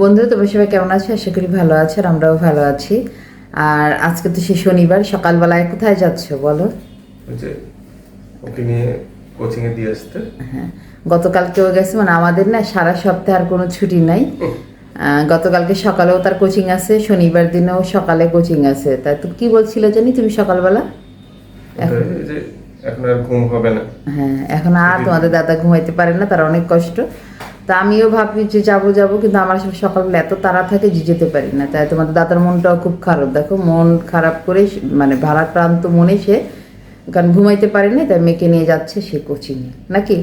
বন্ধুরা তোমরা সবাই কেমন আছো? আশা করি ভালো আছো আর আমরাও ভালো আছি। আর আজকে তো সে শনিবার সকালবেলায় কোথায় যাচ্ছ বলো? ওকে নিয়ে কোচিং এ দিয়ে আসতে। হ্যাঁ গতকালকেও গেছে মানে আমাদের না সারা সপ্তাহে আর কোনো ছুটি নাই। গতকালকে সকালেও তার কোচিং আছে শনিবার দিনেও সকালে কোচিং আছে। তাই তো কি বলছিলে জানি তুমি সকালবেলা? এখন আর ঘুম হবে না। হ্যাঁ এখন আর তোমাদের দাদা ঘুমাইতে পারে না তার অনেক কষ্ট। তা আমিও ভাবি যে যাব যাব কিন্তু আমার আসলে সকালবেলা এত তাড়া থাকে যে যেতে পারি না। তাই তোমাদের দাদার মনটাও খুব খারাপ। দেখো মন খারাপ করে মানে ভারাক্রান্ত মনে সে কারণ ঘুমাইতে পারে না তাই মেয়েকে নিয়ে যাচ্ছে সে কোচিংয়ে। নাকি?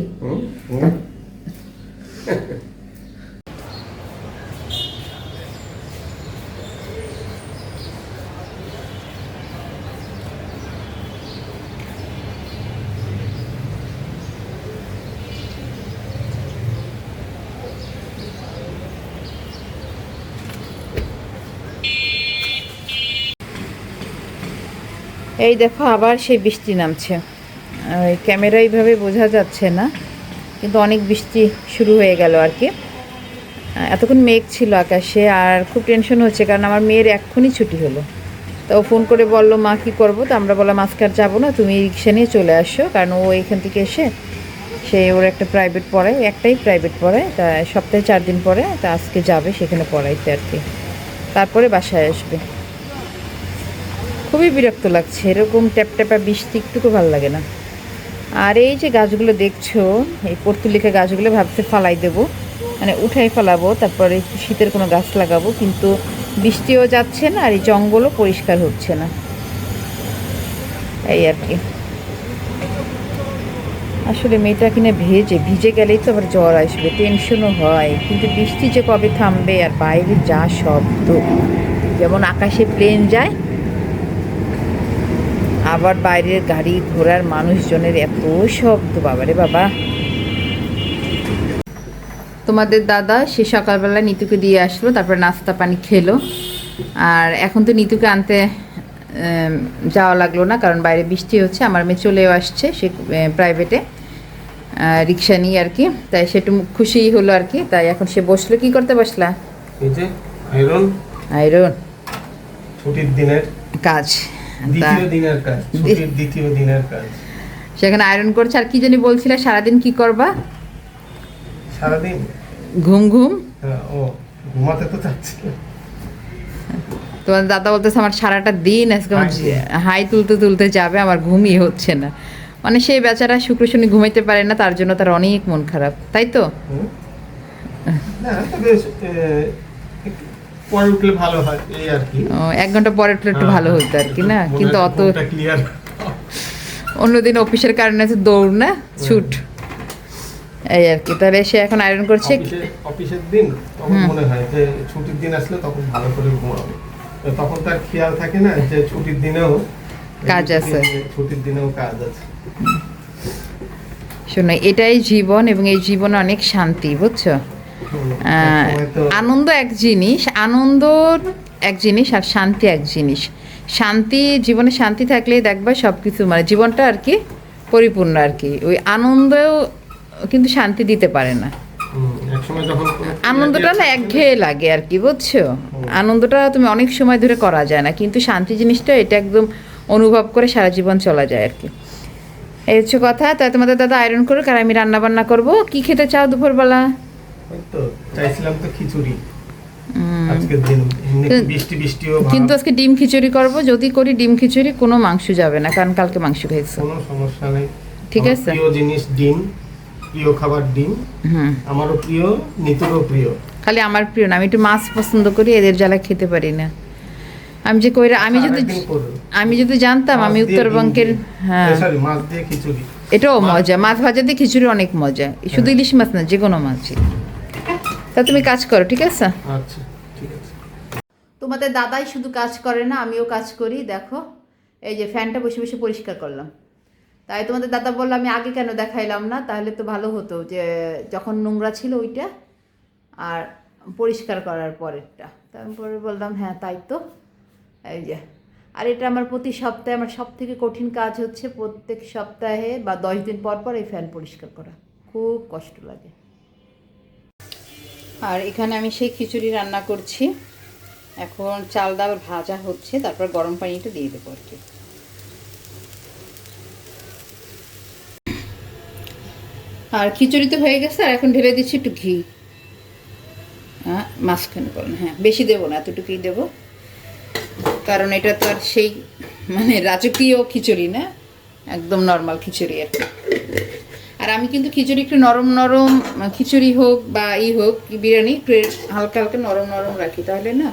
এই দেখো আবার সেই বৃষ্টি নামছে। ওই ক্যামেরা এইভাবে বোঝা যাচ্ছে না, কিন্তু অনেক বৃষ্টি শুরু হয়ে গেল আর কি। এতক্ষণ মেঘ ছিল আকাশে আর খুব টেনশন হচ্ছে, কারণ আমার মেয়ের এক্ষুনি ছুটি হলো। তো ফোন করে বলল, মা, কী করব? তো আমরা বললাম, আজকে আর যাব না, তুমি রিক্সা নিয়ে চলে আসো। কারণ ও এখান থেকে এসে সে ওর একটা প্রাইভেট পড়ায়, একটাই প্রাইভেট পড়ায়, তা সপ্তাহে চার দিন পরে তা আজকে যাবে, সেখানে পড়াইতে আর কি। তারপরে বাসায় আসবে। খুবই বিরক্ত লাগছে। এরকম ট্যাপ ট্যাপা বৃষ্টি একটুকু ভালো লাগে না। আর এই যে গাছগুলো দেখছ, এই পর্তুলিকা গাছগুলো ভাবতে ফালাই দেবো। মানে উঠাই ফেলাবো, তারপরে শীতের কোনো গাছ লাগাবো, কিন্তু বৃষ্টিও যাচ্ছে না আর এই জঙ্গলও পরিষ্কার হচ্ছে না। এই আর কি। আসলে মেয়েটা কিনা ভেজে, ভিজে গেলেই তো আবার জ্বর আসবে টেনশনও হয়। কিন্তু বৃষ্টি যে কবে থামবে আর বাইরে যা শব্দ, যেমন আকাশে প্লেন যায় আবার বাইরের গাড়ি ঘোড়ার মানুষজনের এত শব্দ বাবারে বাবা। তোমাদের দাদা সে সকালবেলা নিতুকে দিয়ে আসলো তারপর নাস্তা পানি খেলো। আর এখন তো নিতুকে আনতে যাওয়া লাগল না কারণ বাইরে বৃষ্টি হচ্ছে আমার মেয়ে চলেও আসছে সে প্রাইভেটে রিক্সা নিয়ে আর কি। তাই সে একটু খুশিই হলো আর কি তাই এখন সে বসল কি করতে বসলা? এই যে আয়রন আইরন ছুটির দিনের। কাজ। দ্বিতীয় দিনের কাজ ছুটির দ্বিতীয় দিনের কাজ। সেখানে আয়রন করছে আর কি জানি বলছিলে সারাদিন কি করবা? সারাদিন? ঘুম ঘুম? হ্যাঁ, ও ঘুমাতে তো চাচ্ছি। তোমার দাদা বলতেছে আমার সারাটা দিন আজকে হাই তুলতে। তুলতে যাবে আমার ঘুমই হচ্ছে না। মানে সেই বেচারা শুক্র শনি ঘুমাইতে পারে না তার জন্য তার অনেক মন খারাপ তাই তো? না পরে উঠলে ভালো হয় এই আর কি। ও, এক ঘণ্টা পরে উঠলে একটু ভালো হতো আর কি না? কিন্তু অত ক্লিয়ার অন্যদিন অফিসের কারণে তো দৌড় না ছুট। এই আর কি তাহলে সে এখন আয়রন করছে অফিসের দিন তখন মনে হয় যে ছুটির দিন আসলে তখন ভালো করে ঘুমাবে। তখন তার খেয়াল থাকে না যে ছুটির দিনেও কাজ আছে। ছুটির দিনেও কাজ আছে। শোনো এটাই জীবন এবং এই জীবনে অনেক শান্তি বুঝছ? আনন্দ এক জিনিস আনন্দ এক জিনিস আর শান্তি এক জিনিস। শান্তি জীবনে শান্তি থাকলে দেখবা সব কিছু মানে জীবনটা আর কি পরিপূর্ণ আর কি। ওই আনন্দও কিন্তু শান্তি দিতে পারে না। আনন্দটা না একঘেয়ে লাগে আর কি বুঝছ? আনন্দটা তুমি অনেক সময় ধরে করা যায় না কিন্তু শান্তি জিনিসটা এটা একদম অনুভব করে সারা জীবন চলা যায় আর কি। এই হচ্ছে কথা তাই তোমাদের দাদা আয়রন করুক আর আমি রান্না বান্না করব। কি খেতে চাও দুপুরবেলা? তো চাইছিলাম তো খিচুড়ি। কিন্তু- আজকে ডিম খিচুড়ি করব যদি করি ডিম খিচুড়ি কোনো মাংস যাবে না কারণ কালকে মাংস খেয়েছো। কোনো সমস্যা নেই। ঠিক আছে। প্রিয় জিনিস ডিম প্রিয় খাবার ডিম। আমারও প্রিয় নিতুরও প্রিয়। খালি আমার প্রিয় না আমি একটু মাছ পছন্দ করি এদের জ্বালা খেতে পারি না। আমি যে কইরা আমি যদি আমি যদি জানতাম আমি উত্তরবঙ্গের হ্যাঁ। এ, মাছ দিয়ে খিচুড়ি। এটাও মজা মাছ ভাজা দিয়ে খিচুড়ি অনেক মজা। শুধু ইলিশ মাছ না যে কোনো মাছই তা তুমি কাজ করো ঠিক আছে? আচ্ছা ঠিক আছে। তোমাদের দাদাই শুধু কাজ করে না আমিও কাজ করি দেখো। এই যে ফ্যানটা বসে বসে পরিষ্কার করলাম। তাই তোমাদের দাদা বলল আমি আগে কেন দেখাইলাম না? তাহলে তো ভালো হতো যে যখন নোংরা ছিল ওইটা আর পরিষ্কার করার পরেরটা। তারপরে বললাম হ্যাঁ তাই তো। এই যে। আর এটা আমার প্রতি সপ্তাহে আমার সব থেকে কঠিন কাজ হচ্ছে প্রত্যেক সপ্তাহে বা দশ দিন পর পর এই ফ্যান পরিষ্কার করা। খুব কষ্ট লাগে। আর এখানে আমি সেই খিচুড়ি রান্না করছি। এখন চাল ডাল ভাজা হচ্ছে, তারপর গরম পানিটা দিয়ে দেবো আর কি। আর খিচুড়ি তো হয়ে গেছে, আর এখন ঢেলে দিচ্ছি একটু ঘি। হ্যাঁ মাঝখানে করেন হ্যাঁ বেশি দেবো না, এতটুকুই দেবো। কারণ এটা তো আর সেই মানে রাজকীয় খিচুড়ি না? একদম নর্মাল খিচুড়ি আর কি। আর আমি কিন্তু খিচুড়ি একটু নরম নরম খিচুড়ি হোক বা ই হোক বিরিয়ানি একটু হালকা হালকা নরম নরম রাখি। তাহলে না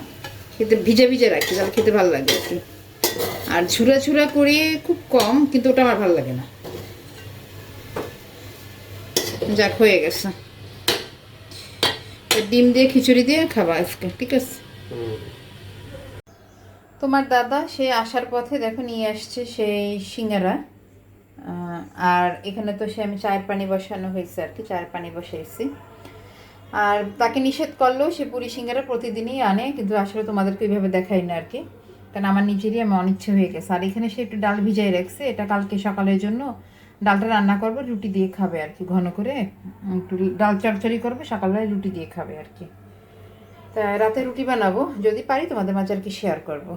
খেতে ভিজে ভিজে রাখি তাহলে খেতে ভালো লাগে আর কি। আর ঝুরা ঝুরা করে খুব কম কিন্তু ওটা আমার ভালো লাগে না। যাক হয়ে গেছে। ডিম দিয়ে খিচুড়ি দিয়ে খাবা আজকে ঠিক আছে? তোমার দাদা সে আসার পথে দেখো নিয়ে আসছে সেই সিঙ্গারা। আর এখানে তো সে আমি চায়ের পানি বসানো হয়েছে আর কি, চায়ের পানি বসাইছি। আর তাকে নিষেধ করলেও সে পুরি সিঙ্গারা প্রতিদিনই আনে, কিন্তু আসলে তোমাদেরকে এইভাবে দেখাই না আর কি। কারণ আমার নিজেরই আমি অনিচ্ছে হয়ে গেছে। আর এখানে সে একটু ডাল ভিজাই রাখছে, এটা কালকে সকালের জন্য ডালটা রান্না করবে, রুটি দিয়ে খাবে আর কি, ঘন করে। একটু ডাল চড়চড়ি করবে, সকালবেলায় রুটি দিয়ে খাবে আর কি। তা রাতে রুটি বানাবো, যদি পারি তোমাদের মাঝে আর কি শেয়ার করব।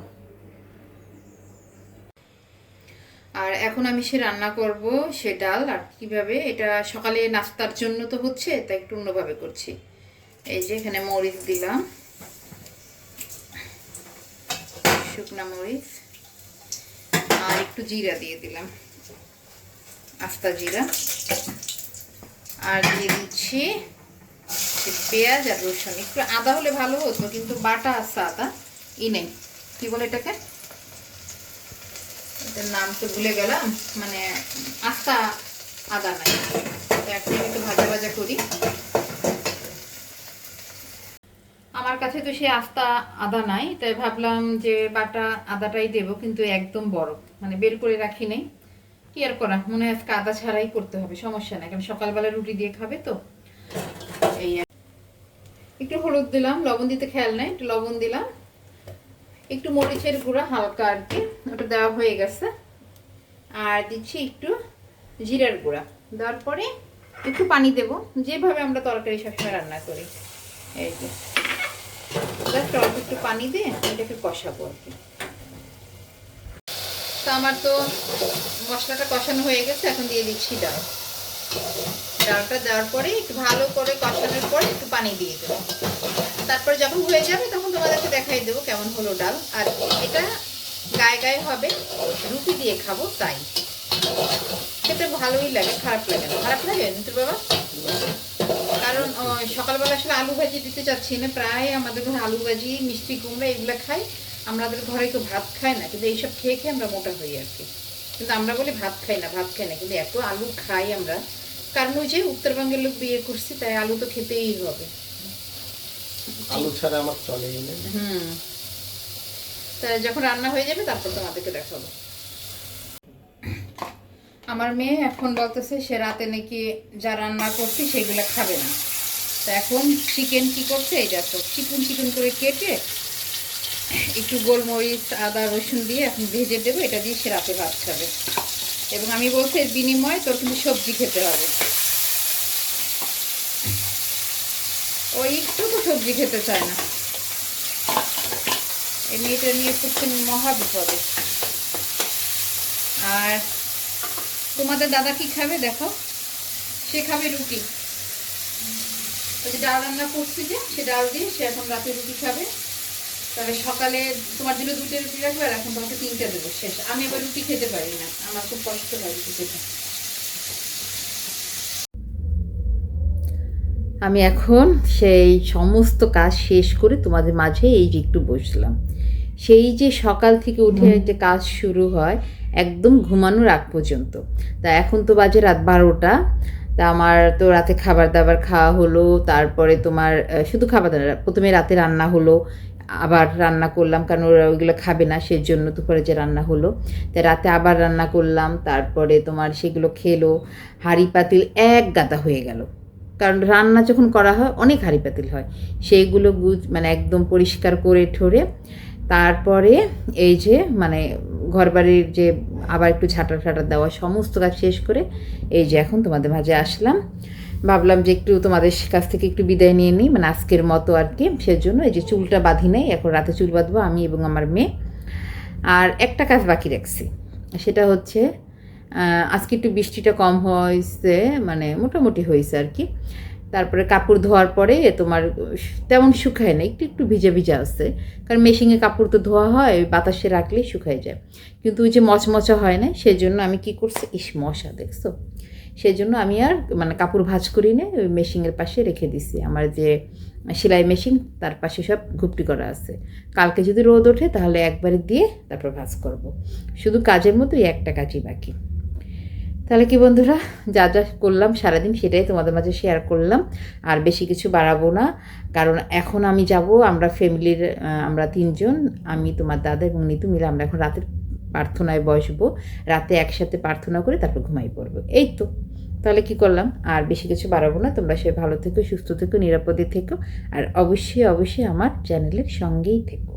আর এখন আমি সে রান্না করব, সে ডাল, আর কীভাবে? এটা সকালে নাস্তার জন্য তো হচ্ছে, তাই একটু অন্যভাবে করছি। এই যে এখানে মরিচ দিলাম। শুকনা মরিচ। আর একটু জিরা দিয়ে দিলাম। আস্তা জিরা। আর দিয়ে দিচ্ছি পেঁয়াজ আর রসুন। একটু আদা হলে ভালো হতো, কিন্তু বাটা আছে আদা ই নেই। কি বলে এটাকে? এটার নাম তো ভুলে গেলাম মানে আস্তা আদা নাই। এখন একটু ভাজা ভাজা করি। আমার কাছে তো সে আস্তা আদা নাই, তাই ভাবলাম যে বাটা আদাটাই দেব, কিন্তু একদম বড় মানে বের করে রাখি নেই। কি আর করা, মনে হয় আজকে আদা ছাড়াই করতে হবে, সমস্যা নাই, কারণ সকালবেলা রুটি দিয়ে খাবে তো। এই একটু হলুদ দিলাম, লবণ দিতে খেয়াল নাই, একটু লবণ দিলাম। একটু মরিচের গুঁড়া হালকা আর কি, ওটা দেওয়া হয়ে গেছে। আর দিচ্ছি একটু জিরার গুঁড়া। দেওয়ার পরে একটু পানি দেব, যেভাবে আমরা তরকারি সবসময় রান্না করি। এই যে অল্প একটু পানি দিয়ে এটাকে কষাবো আর কি। তো আমার তো মশলাটা কষানো হয়ে গেছে, এখন দিয়ে দিচ্ছি ডাল। ডালটা দেওয়ার পরে একটু ভালো করে কষানোর পরে একটু পানি দিয়ে দেবো। তারপর যখন হয়ে যাবে তখন তোমাদেরকে দেখাই দেবো কেমন হলো ডাল। আর এটা গায়ে গায়ে হবে, রুটি দিয়ে খাব তাই। খেতে ভালোই লাগে, খারাপ লাগে না। খারাপ লাগে নিতুর বাবা? কারণ সকালবেলা আসলে আলু ভাজি দিতে চাচ্ছি না। প্রায় আমাদের ঘরে আলু ভাজি, মিষ্টি কুমড়া এগুলো খাই। আমাদের ঘরে কেউ ভাত খায় না, কিন্তু এইসব খেয়ে খেয়ে আমরা মোটা হই আর কি। কিন্তু আমরা বলি ভাত খাই না, ভাত খাই না, কিন্তু এত আলু খাই আমরা। কারণ ওই যে উত্তরবঙ্গের লোক বিয়ে করছি, তাই আলু তো খেতেই হবে। আলু ছাড়া আমার চলেই না। তা যখন রান্না হয়ে যাবে, তারপর তোমাদেরকে দেখাবো। আমার মেয়ে এখন বলতেছে, সে রাতে নাকি যা রান্না করছি, সেগুলো খাবে না। তা এখন চিকেন কি করছে, এই দেখো চিকন চিকন করে কেটে একটু গোলমরিচ, আদা, রসুন দিয়ে এখন ভেজে দেবো। এটা দিয়ে সে রাতে ভাত খাবে। এবং আমি বলছি এর বিনিময়ে তোর কিন্তু সবজি খেতে হবে। ও একটু তো সবজি খেতে চায় না। এই মেয়েটা নিয়ে পড়ছে মহা বিপদে। আর তোমাদের দাদা কি খাবে দেখো? সে খাবে রুটি। ওই যে ডাল রান্না করছি যে, সে ডাল দিয়ে সে এখন রাতে রুটি খাবে। তাহলে সকালে তোমার জন্য দুটো রুটি রাখবে আর এখন তোমাকে তিনটে দেবো শেষ। আমি আবার রুটি খেতে পারি না। আমার খুব কষ্ট হয় রুটি খেতে। আমি এখন সেই সমস্ত কাজ শেষ করে তোমাদের মাঝে এই যে একটু বসলাম। সেই যে সকাল থেকে উঠে যে কাজ শুরু হয় একদম ঘুমানোর আগ পর্যন্ত। তা এখন তো বাজে রাত বারোটা। তা আমার তো রাতে খাবার দাবার খাওয়া হলো তারপরে তোমার শুধু খাবার দাবার প্রথমে রাতে রান্না হলো আবার রান্না করলাম কারণ ওরা ওইগুলো খাবে না সেই জন্য দুপুরে যে রান্না হলো। তা রাতে আবার রান্না করলাম তারপরে তোমার সেগুলো খেলো হাঁড়ি পাতিল এক গাদা হয়ে গেল। কারণ রান্না যখন করা হয়, অনেক হাঁড়ি পাতিল হয়। সেইগুলো গুজ মানে একদম পরিষ্কার করে ঠরে, তারপরে এই যে মানে ঘরবাড়ির যে, আবার একটু ঝাঁটা ঠাটা দেওয়া সমস্ত কাজ শেষ করে, এই যে এখন তোমাদের মাঝে আসলাম। ভাবলাম যে একটু তোমাদের কাছ থেকে একটু বিদায় নিয়ে নিই মানে আজকের মতো আর কি, সেজন্য এই যে চুলটা বাঁধি নাই, এখন রাতে চুল বাঁধবো আমি এবং আমার মেয়ে। আর একটা কাজ বাকি রাখছি, সেটা হচ্ছে আজকে একটু বৃষ্টিটা কম হয়েছে মানে মোটামুটি হয়েছে আর কি। তারপরে কাপড় ধোয়ার পরে তোমার তেমন শুকায় না, একটু একটু ভিজা ভিজা আছে। কারণ মেশিনে কাপড় তো ধোয়া হয় বাতাসে রাখলেই শুকায় যায়। কিন্তু ওই যে মচমচা হয় না সেই জন্য আমি কি করছি, ইস মশা, দেখছ? সেই জন্য আমি আর মানে কাপড় ভাঁজ করি না, ওই মেশিনের পাশে রেখে দিছি। আমার যে সেলাই মেশিন, তার পাশে সব ঘুপটি করা আছে। কালকে যদি রোদ ওঠে, তাহলে একবারে দিয়ে তারপর ভাজ করব। শুধু কাজের মতোই একটা কাজই বাকি। তাহলে কি বন্ধুরা? যা যা করলাম সারাদিন সেটাই তোমাদের মাঝে শেয়ার করলাম। আর বেশি কিছু বাড়াবো না। কারণ এখন আমি যাব, আমরা ফ্যামিলির আমরা তিনজন, আমি, তোমার দাদা এবং নিতু মিলে আমরা এখন রাতের প্রার্থনায় বসবো। রাতে একসাথে প্রার্থনা করে তারপর ঘুমাই পড়ব। এই তো। তাহলে কি করলাম? আর বেশি কিছু বাড়াবো না। তোমরা সে ভালো থেকো, সুস্থ থেকো, নিরাপদে থেকো। আর অবশ্যই অবশ্যই আমার চ্যানেলের সঙ্গেই থেকো।